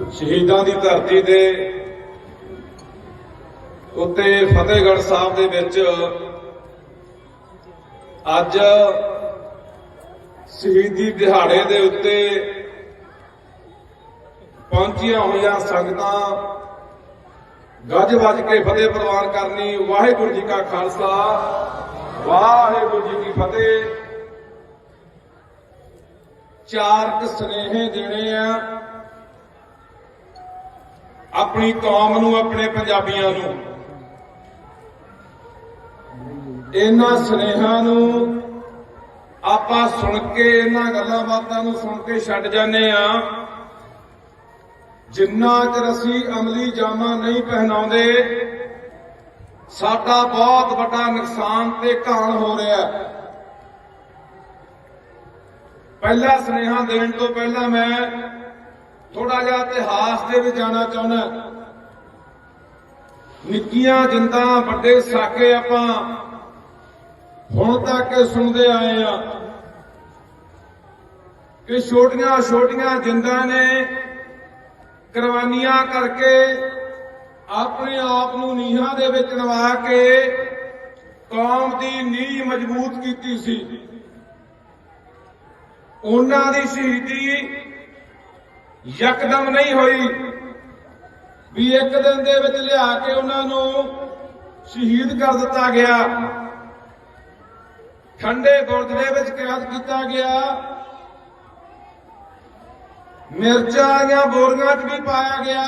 ਸ਼ਹੀਦਾਂ ਦੀ ਧਰਤੀ ਤੇ ਉੱਤੇ ਫਤਿਹਗੜ੍ਹ ਸਾਹਿਬ ਦੇ ਵਿੱਚ ਅੱਜ ਸ਼ਹੀਦੀ ਦਿਹਾੜੇ ਦੇ ਉੱਤੇ ਪਹੁੰਚੀਆਂ ਹੋਈਆਂ ਸੰਗਤਾਂ ਗੱਜ ਵੱਜ ਕੇ ਫਤਿਹ ਪ੍ਰਵਾਨ ਕਰਨੀ, ਵਾਹਿਗੁਰੂ ਜੀ ਕਾ ਖਾਲਸਾ, ਵਾਹਿਗੁਰੂ ਜੀ ਕੀ ਫਤਿਹ। ਚਾਰ ਕੁ ਸੁਨੇਹੇ ਦੇਣੇ ਆ। ਆਪਣੀ ਕੌਮ ਨੂੰ, ਆਪਣੇ ਪੰਜਾਬੀਆਂ ਨੂੰ। ਇਹਨਾਂ ਸੁਨੇਹਾਂ ਨੂੰ ਆਪਾਂ ਸੁਣ ਕੇ, ਇਹਨਾਂ ਗੱਲਾਂ ਬਾਤਾਂ ਨੂੰ ਸੁਣ ਕੇ ਛੱਡ ਜਾਂਦੇ ਆ ਜਿੰਨਾ ਚਿਰ ਅਸੀਂ ਅਮਲੀ ਜਾਮਾ ਨਹੀਂ ਪਹਿਨਾਉਂਦੇ, ਸਾਡਾ ਬਹੁਤ ਵੱਡਾ ਨੁਕਸਾਨ ਤੇ ਘਾਣ ਹੋ ਰਿਹਾ ਹੈ। ਪਹਿਲਾ ਸੁਨੇਹਾ ਦੇਣ ਤੋਂ ਪਹਿਲਾਂ ਮੈਂ ਥੋੜਾ ਜਿਹਾ ਇਤਿਹਾਸ ਦੇ ਵਿੱਚ ਜਾਣਾ ਚਾਹੁੰਦਾ ਨਿੱਕੀਆਂ ਜਿੰਦਾਂ, ਵੱਡੇ ਸਾਕੇ ਆਪਾਂ ਹੁਣ ਤੱਕ ਸੁਣਦੇ ਆਏ ਆ ਕਿ ਛੋਟੀਆਂ ਛੋਟੀਆਂ ਜਿੰਦਾਂ ਨੇ ਕੁਰਬਾਨੀਆਂ ਕਰਕੇ ਆਪਣੇ ਆਪ ਨੂੰ ਨੀਹਾਂ ਦੇ ਵਿੱਚ ਨਵਾ ਕੇ ਕੌਮ ਦੀ ਨੀਂਹ ਮਜ਼ਬੂਤ ਕੀਤੀ ਸੀ। ਉਹਨਾਂ ਦੀ ਸ਼ਹੀਦੀ ਯਕਦਮ ਨਹੀਂ ਹੋਈ ਵੀ ਇੱਕ ਦਿਨ ਦੇ ਵਿੱਚ ਲਿਆ ਕੇ ਉਹਨਾਂ ਨੂੰ ਸ਼ਹੀਦ ਕਰ ਦਿੱਤਾ ਗਿਆ। ਠੰਡੇ ਗੁਰਦ ਦੇ ਵਿੱਚ ਕੈਦ ਕੀਤਾ ਗਿਆ। ਮਿਰਚਾਂ ਵਾਲੀਆਂ ਬੋਰੀਆਂ 'ਚ ਵੀ ਪਾਇਆ ਗਿਆ।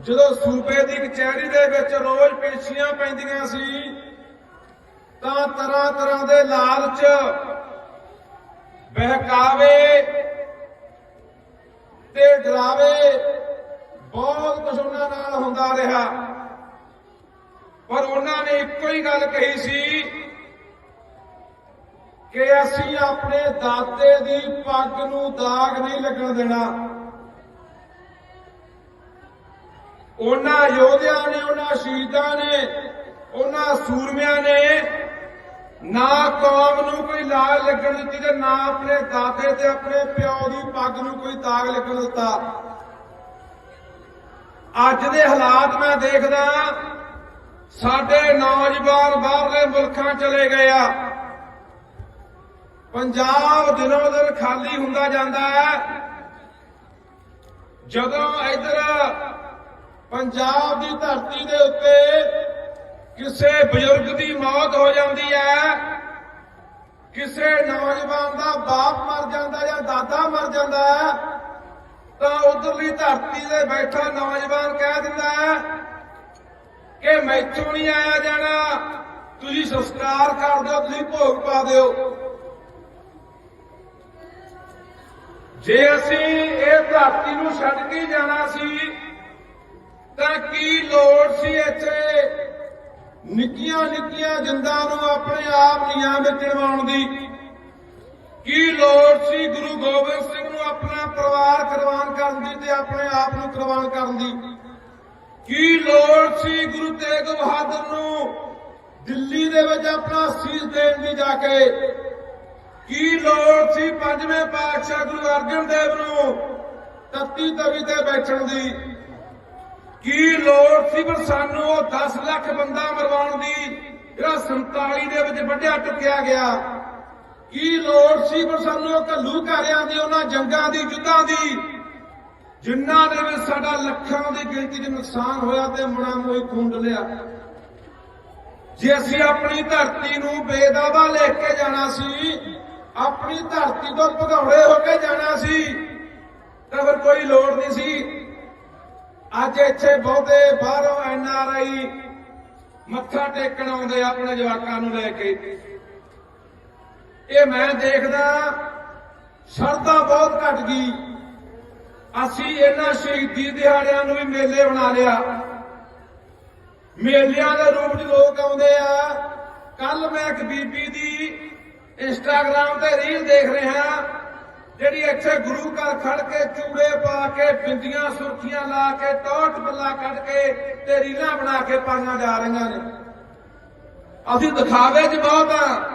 ਜਦੋਂ ਸੂਬੇ ਦੀ ਕਚਹਿਰੀ ਦੇ ਵਿੱਚ ਰੋਜ਼ ਪੇਸ਼ੀਆਂ ਪੈਂਦੀਆਂ ਸੀ, ਤਾਂ ਤਰ੍ਹਾਂ ਤਰ੍ਹਾਂ ਦੇ ਲਾਲਚ, ਬਹਿਕਾਵੇ ਤੇ ਡਰਾਵੇ। ਬਹੁਤ ਕੁਝ ਉਹਨਾਂ ਨਾਲ ਹੁੰਦਾ ਰਿਹਾ। ਪਰ ਉਹਨਾਂ ਨੇ ਇੱਕੋ ਹੀ ਗੱਲ ਕਹੀ ਸੀ ਕਿ ਅਸੀਂ ਆਪਣੇ ਦਾਤੇ ਦੀ ਪੱਗ ਨੂੰ ਦਾਗ ਨਹੀਂ ਲੱਗਣ ਦੇਣਾ। ਉਹਨਾਂ ਯੋਧਿਆਂ ਨੇ, ਉਹਨਾਂ ਸ਼ਹੀਦਾਂ ਨੇ, ਉਹਨਾਂ ਸੂਰਮਿਆਂ ਨੇ ਨਾ ਕੌਮ ਨੂੰ ਕੋਈ ਲਾਗ ਲੱਗਣ ਦਿੱਤੀ ਤੇ ਨਾ ਆਪਣੇ ਦਾਦੇ ਤੇ ਆਪਣੇ ਪਿਓ ਦੀ ਪੱਗ ਨੂੰ ਕੋਈ ਦਾਗ ਲੱਗਣ ਦਿੱਤਾ। ਅੱਜ ਦੇ ਹਾਲਾਤ ਮੈਂ ਦੇਖਦਾ ਸਾਡੇ ਨੌਜਵਾਨ ਬਾਹਰਲੇ ਮੁਲਕਾਂ ਚਲੇ ਗਏ ਆ। ਪੰਜਾਬ ਦਿਨੋਂ ਦਿਨ ਖਾਲੀ ਹੁੰਦਾ ਜਾਂਦਾ ਹੈ। ਜਦੋਂ ਇਧਰ ਪੰਜਾਬ ਦੀ ਧਰਤੀ ਦੇ ਉੱਤੇ ਕਿਸੇ ਬਜ਼ੁਰਗ ਦੀ ਮੌਤ ਹੋ ਜਾਂਦੀ ਹੈ, ਕਿਸੇ ਨੌਜਵਾਨ ਦਾ ਬਾਪ ਮਰ ਜਾਂਦਾ ਜਾਂ ਦਾਦਾ ਮਰ ਜਾਂਦਾ ਤਾਂ ਉਧਰਲੀ ਧਰਤੀ ਤੇ ਬੈਠਾ ਨੌਜਵਾਨ ਕਹਿ ਦਿੰਦਾ ਕਿ ਮੈਥੋਂ ਨਹੀਂ ਆਇਆ ਜਾਣਾ, ਤੁਸੀਂ ਸੰਸਕਾਰ ਕਰ ਦਿਓ, ਤੁਸੀਂ ਭੋਗ ਪਾ ਦਿਓ। ਜੇ ਅਸੀਂ ਇਹ ਧਰਤੀ ਨੂੰ ਛੱਡ ਕੇ ਜਾਣਾ ਸੀ, ਤਾਂ ਕੀ ਲੋੜ ਸੀ ਇੱਥੇ? ਨਿੱਕੀਆਂ ਨਿੱਕੀਆਂ ਜਿੰਦਾਂ ਨੂੰ ਆਪਣੇ ਆਪ ਨੀਆਂ ਵਿੱਚ ਚੜਵਾਉਣ ਦੀ। ਕੀ ਲੋੜ ਸੀ ਗੁਰੂ ਗੋਬਿੰਦ ਸਿੰਘ ਨੂੰ ਆਪਣਾ ਪਰਿਵਾਰ ਕੁਰਬਾਨ ਕਰਨ ਦੀ ਤੇ ਆਪਣੇ ਆਪ ਨੂੰ ਕੁਰਬਾਨ ਕਰਨ ਦੀ? ਕੀ ਲੋੜ ਸੀ ਗੁਰੂ ਤੇਗ ਬਹਾਦਰ ਨੂੰ ਦਿੱਲੀ ਦੇ ਵਿੱਚ ਆਪਣਾ ਸੀਸ ਦੇਣ ਦੀ ਜਾ ਕੇ? ਕੀ ਲੋੜ ਸੀ ਪੰਜਵੇਂ ਪਾਤਸ਼ਾਹ ਗੁਰੂ ਅਰਜਨ ਦੇਵ ਨੂੰ ਤੱਤੀ ਤਵੀ ਤੇ ਬੈਠਣ ਦੀ? ਕੀ ਲੋੜ ਸੀ ਪਰ ਸਾਨੂੰ ਉਹ 10 ਲੱਖ ਬੰਦਾ ਮਰਵਾਉਣ ਦੀ? ਜਿਹੜਾ 47 ਦੇ ਵਿੱਚ ਵੱਢਿਆ, ਟੁੱਕਿਆ ਗਿਆ। ਕੀ ਲੋੜ ਸੀ ਪਰ ਸਾਨੂੰ ਉਹ ਘੱਲੂ ਘਾਰਿਆਂ ਦੀ, ਉਹਨਾਂ ਜੰਗਾਂ ਦੀ, ਯੁੱਧਾਂ ਦੀ? ਜਿਨ੍ਹਾਂ ਦੇ ਵਿੱਚ ਸਾਡਾ ਲੱਖਾਂ ਦੀ ਗਿਣਤੀ 'ਚ ਨੁਕਸਾਨ ਹੋਇਆ ਤੇ ਮਣਾ ਮੋਈ ਖੂਨ ਲਿਆ। ਜੇ ਅਸੀਂ ਆਪਣੀ ਧਰਤੀ ਨੂੰ ਬੇਦਾਵਾ ਲੈ ਕੇ ਜਾਣਾ ਸੀ, ਆਪਣੀ ਧਰਤੀ ਤੋਂ ਭਗੌੜੇ ਹੋ ਕੇ ਜਾਣਾ ਸੀ, ਤਾਂ ਫਿਰ ਕੋਈ ਲੋੜ ਨਹੀਂ ਸੀ। ਅੱਜ ਇੱਥੇ ਬਹੁਤੇ ਬਾਹਰੋਂ ਐਨ ਆਰ ਆਈ ਮੱਥਾ ਟੇਕਣ ਆਉਂਦੇ ਆ ਆਪਣੇ ਜਵਾਕਾਂ ਨੂੰ ਲੈ ਕੇ। ਇਹ ਮੈਂ ਦੇਖਦਾ ਸ਼ਰਧਾ ਬਹੁਤ ਘਟ ਗਈ। ਅਸੀਂ ਇਹਨਾਂ ਸ਼ਹੀਦੀ ਦਿਹਾੜਿਆਂ ਨੂੰ ਵੀ ਮੇਲੇ ਬਣਾ ਲਿਆ। ਮੇਲਿਆਂ ਦੇ ਰੂਪ 'ਚ ਲੋਕ ਆਉਂਦੇ ਆ। ਕੱਲ ਮੈਂ ਇੱਕ ਬੀਬੀ ਦੀ ਇੰਸਟਾਗ੍ਰam ਤੇ ਰੀਲ ਦੇਖ ਰਿਹਾ। ਜਿਹੜੀ ਇੱਥੇ ਗੁਰੂ ਘਰ ਖੜ ਕੇ ਚੂੜੇ ਪਾ ਕੇ, ਬਿੰਦੀਆਂ ਸੁਰਖੀਆਂ ਲਾ ਕੇ ਟੌਟ ਬੱਲਾ ਕੱਢ ਕੇ ਤੇ ਰੀਲਾਂ ਬਣਾ ਕੇ ਪਾਈਆਂ ਜਾ ਰਹੀਆਂ ਨੇ। ਅਸੀਂ ਦਿਖਾਵੇ 'ਚ ਬਹੁਤ ਆ।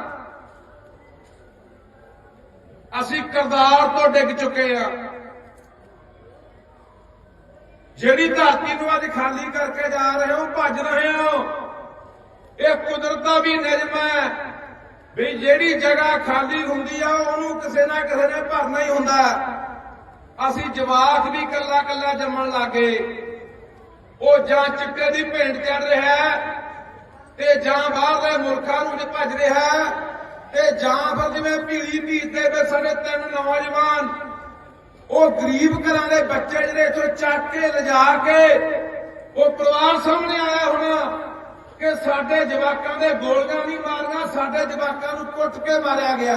ਅਸੀਂ ਕਰਦਾਰ ਤੋਂ ਡਿੱਗ ਚੁੱਕੇ ਆ। ਜਿਹੜੀ ਧਰਤੀ ਨੂੰ ਅੱਜ ਖਾਲੀ ਕਰਕੇ ਜਾ ਰਹੇ ਹੋ, ਭੱਜ ਰਹੇ ਹੋ। ਇਹ ਕੁਦਰਤ ਦਾ ਵੀ ਨਿਯਮ ਹੈ। ਵੀ ਜਿਹੜੀ ਜਗ੍ਹਾ ਖਾਲੀ ਹੁੰਦੀ ਆ, ਉਹਨੂੰ ਕਿਸੇ ਨਾ ਕਿਸੇ ਨੇ ਭਰਨਾ ਹੀ ਹੁੰਦਾ। ਅਸੀਂ ਜਵਾਕ ਵੀ ਕੱਲਾ ਕੱਲਾ ਜੰਮਣ ਲੱਗੇ। ਉਹ ਜਾਂ ਚਿੱਟੇ ਦੀ ਭੇਂਟ ਚੜ ਰਿਹਾ ਤੇ ਜਾਂ ਬਾਹਰਲੇ ਮੁਲਕਾਂ ਨੂੰ ਜੇ ਭੱਜ ਰਿਹਾ ਤੇ ਜਾਂ ਫਿਰ ਜਿਵੇਂ ਭੀੜੀ ਭੀੜ ਦੇ ਵਿੱਚ ਸਾਡੇ ਤਿੰਨ ਨੌਜਵਾਨ, ਉਹ ਗਰੀਬ ਘਰਾਂ ਦੇ ਬੱਚੇ ਜਿਹੜੇ ਇੱਥੋਂ ਚੱਕ ਕੇ ਲਿਜਾ ਕੇ ਉਹ ਪਰਿਵਾਰ ਸਾਹਮਣੇ ਆਇਆ ਹੋਣਾ। ਕਿ ਸਾਡੇ ਜਵਾਕਾਂ ਦੇ ਗੋਲੀਆਂ ਨਹੀਂ ਮਾਰੀਆਂ, ਸਾਡੇ ਜਵਾਕਾਂ ਨੂੰ ਕੁੱਟ ਕੇ ਮਾਰਿਆ ਗਿਆ।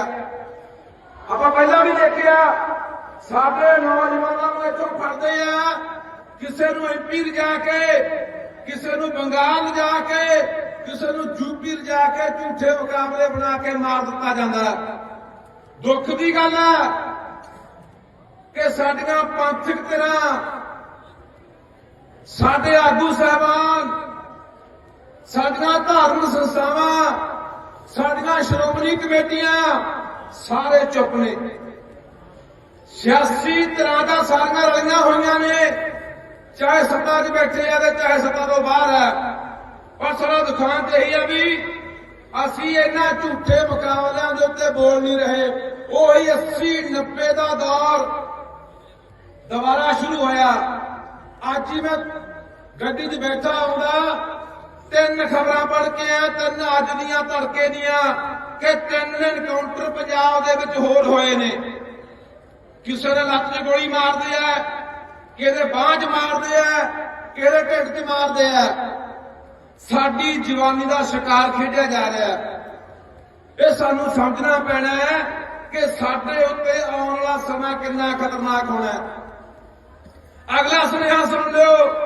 ਆਪਾਂ ਪਹਿਲਾਂ ਵੀ ਦੇਖਿਆ, ਸਾਡੇ ਨੌਜਵਾਨਾਂ ਨੂੰ ਇੱਥੋਂ ਫੜਦੇ ਆ, ਕਿਸੇ ਨੂੰ ਐਮਪੀ ਲਿਜਾ ਕੇ, ਕਿਸੇ ਨੂੰ ਬੰਗਾਲ ਲਿਜਾ ਕੇ, ਕਿਸੇ ਨੂੰ ਯੂਪੀ ਲਿਜਾ ਕੇ ਝੂਠੇ ਮੁਕਾਬਲੇ ਬਣਾ ਕੇ ਮਾਰ ਦਿੱਤਾ ਜਾਂਦਾ ਦੁੱਖ ਦੀ ਗੱਲ ਹੈ ਕਿ ਸਾਡੀਆਂ ਪੰਥਕ ਧਿਰਾਂ, ਸਾਡੇ ਆਗੂ ਸਾਹਿਬਾਨ ਸਾਡੀਆਂ ਧਾਰਮਿਕ ਸੰਸਥਾਵਾਂ, ਸਾਡੀਆਂ ਸ਼੍ਰੋਮਣੀ ਕਮੇਟੀਆਂ ਸਾਰੇ ਚੁੱਪ ਨੇ। ਸਿਆਸੀ ਤਰ੍ਹਾਂ ਦਾ ਸਾਰੀਆਂ ਰਲੀਆਂ ਹੋਈਆਂ ਨੇ, ਚਾਹੇ ਸੱਤਾ 'ਚ ਬੈਠੇ ਆ ਤੇ ਚਾਹੇ ਸੱਤਾ ਤੋਂ ਬਾਹਰ ਆ। ਪਰ ਸਾਡਾ ਦੁਖਾਂਤ ਇਹੀ ਆ ਵੀ ਅਸੀਂ ਇਹਨਾਂ ਝੂਠੇ ਮੁਕਾਬਲਿਆਂ ਦੇ ਉੱਤੇ ਬੋਲ ਨਹੀਂ ਰਹੇ। ਉਹੀ 80 90 ਦਾ ਦੌਰ ਦੁਬਾਰਾ ਸ਼ੁਰੂ ਹੋਇਆ। ਅੱਜ ਹੀ ਮੈਂ ਗੱਡੀ 'ਚ ਬੈਠਾ ਆਉਂਦਾ ਤਿੰਨ ਖਬਰਾਂ ਪੜ੍ਹ ਕੇ ਆ ਤਿੰਨ ਅੱਜ ਦੀਆਂ, ਤੜਕੇ ਦੀਆਂ, ਕਿ ਤਿੰਨ ਐਨਕਾਊਂਟਰ ਪੰਜਾਬ ਦੇ ਵਿੱਚ ਹੋਰ ਹੋਏ ਨੇ। ਕਿਸੇ ਨੇ ਲੱਤ 'ਚ ਗੋਲੀ ਮਾਰਦੇ ਆ ਕਿਹਦੇ ਬਾਂਹ 'ਚ ਮਾਰਦੇ ਆ ਕਿਹਦੇ ਢਿੱਡ 'ਚ ਮਾਰਦੇ ਆ ਸਾਡੀ ਜਵਾਨੀ ਦਾ ਸ਼ਿਕਾਰ ਖੇਡਿਆ ਜਾ ਰਿਹਾ ਇਹ ਸਾਨੂੰ ਸਮਝਣਾ ਪੈਣਾ ਹੈ ਕਿ ਸਾਡੇ ਉੱਤੇ ਆਉਣ ਵਾਲਾ ਸਮਾਂ ਕਿੰਨਾ ਖਤਰਨਾਕ ਹੋਣਾ ਹੈ। ਅਗਲਾ ਸੁਨੇਹਾ ਸੁਣ ਲਿਓ।